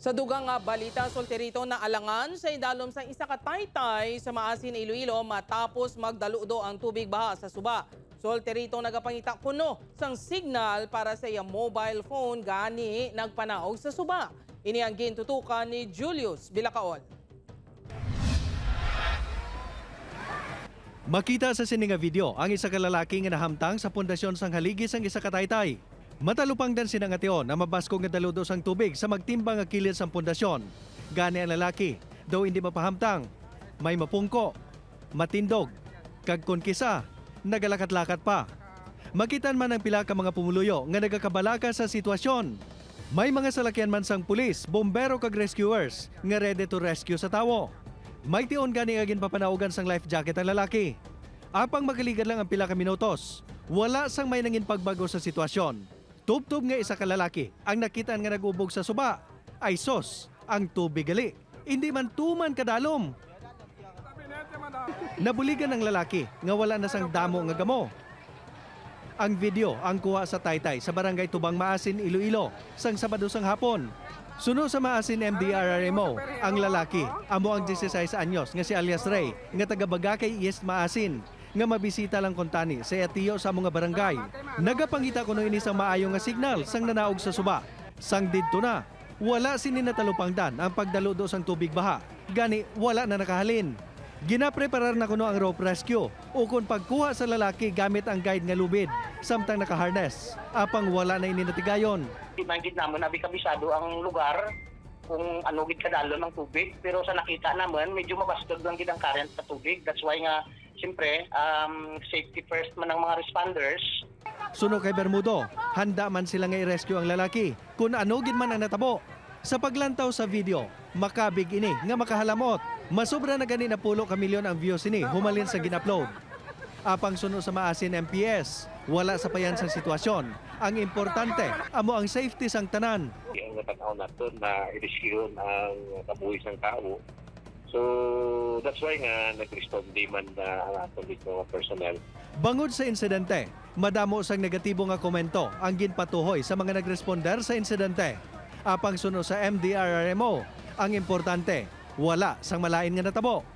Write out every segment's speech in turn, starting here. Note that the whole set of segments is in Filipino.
Sa dugang nga balita, solterito na alangan sa idalom sa isa ka taytay sa Maasin, Iloilo matapos magdaludo ang tubig baha sa suba. Solterito nagapangita kuno sang signal para sa iya mobile phone gani nagpanaog sa suba. Ini ang gintutukan ni Julius Bilacaol. Makita sa sininga video ang isa ka lalaki nga nahamtang sa pundasyon sang haligi sang isa ka taytay. Matalupang dan sinang ateo na mabasko nga daludo sang tubig sa magtimbang nga kilid sang pundasyon. Gani ang lalaki, daw hindi mapahamtang. May mapungko, matindog, kag kun kisa, nagalakat-lakat pa. Makitan man ang pila ka mga pumuluyo nga nagakabalaka sa sitwasyon. May mga salakyan man sang pulis, bombero kag rescuers nga ready to rescue sa tawo. May tion gani agin papanaugan sang life jacket ang lalaki. Apang magaligad lang ang pila ka minutos, wala sang may nangin pagbago sa sitwasyon. Tubtob nga isa ka lalaki ang nakitaan nga nagubog sa suba. Ay sos, ang tubig gali. Hindi man tuman kadalom. Nabuligan ng lalaki nga wala na sang damo nga gamo. Ang video ang kuha sa Taytay sa barangay Tubang Maasin, Iloilo, sang Sabado sang hapon. Suno sa Maasin MDRRMO, ang lalaki, amo ang 16 anyos nga si alias Ray, nga taga Bagakay East Maasin, nga mabisita lang kontani sa atiyo sa mga barangay. Nagapangita kuno ini sa maayo nga signal sang nanaog sa suba. Sang didto na, wala sininatalupangdan ang pagdaludo sang tubig baha. Gani wala na nakahalin. Ginapreparar na kuno ang rope rescue ukon pagkuha sa lalaki gamit ang guide nga lubid samtang naka-harness. Apang wala na ininatigayon. Imagine naman, nabi kabisado ang lugar kung ano gid kadalo ng tubig. Pero sa nakita naman, medyo mabastod lang gid ang current sa tubig. That's why nga, siyempre, um, safety first man ng mga responders. Suno kay Bermudo, handa man sila nga i-rescue ang lalaki kung ano gid man ang natabo. Sa paglantaw sa video, makabig ini nga makahalamot. Masobra na gani na pulo ka milyon ang views ini humalin sa gin-upload. Apang suno sa maasin MPS, wala sa payan sa sitwasyon. Ang importante, amo ang safety sang tanan. ang natanaw natin na i-rescue ang kabuhis ng tao. So, that's why nga nag-respond man na ating mga personnel. Bangod sa insidente, madamo sang negatibo nga komento ang ginpatuhoy sa mga nagresponder sa insidente. Apang suno sa MDRRMO, ang importante, wala sang malain nga natabo.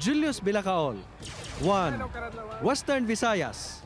Julius Bilacaol, 1. Western Visayas,